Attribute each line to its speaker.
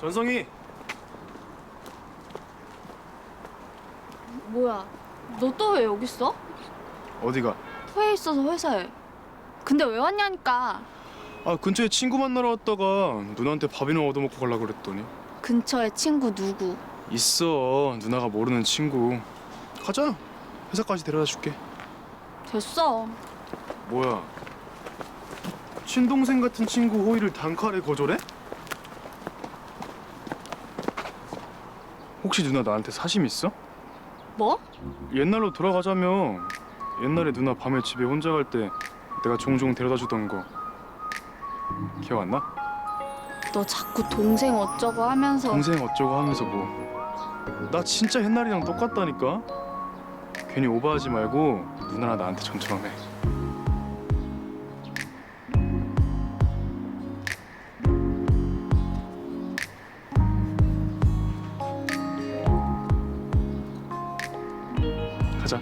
Speaker 1: 전성희
Speaker 2: 뭐야? 너 또 왜 여기 있어?
Speaker 1: 어디가?
Speaker 2: 회에 있어서 회사에. 근데 왜 왔냐니까.
Speaker 1: 아 근처에 친구 만나러 왔다가 누나한테 밥이나 얻어먹고 가려고 그랬더니
Speaker 2: 근처에 친구 누구?
Speaker 1: 있어 누나가 모르는 친구 가자 회사까지 데려다 줄게
Speaker 2: 됐어.
Speaker 1: 뭐야 친동생 같은 친구 호의를 단칼에 거절해? 혹시 누나 나한테 사심 있어?
Speaker 2: 뭐?
Speaker 1: 옛날로 돌아가자며 옛날에 누나 밤에 집에 혼자 갈 때 내가 종종 데려다 주던 거 기억 안 나?
Speaker 2: 너 자꾸 동생 어쩌고 하면서
Speaker 1: 동생 어쩌고 하면서 뭐 나 진짜 옛날이랑 똑같다니까 괜히 오버하지 말고 누나나 나한테 전처럼 해 가자.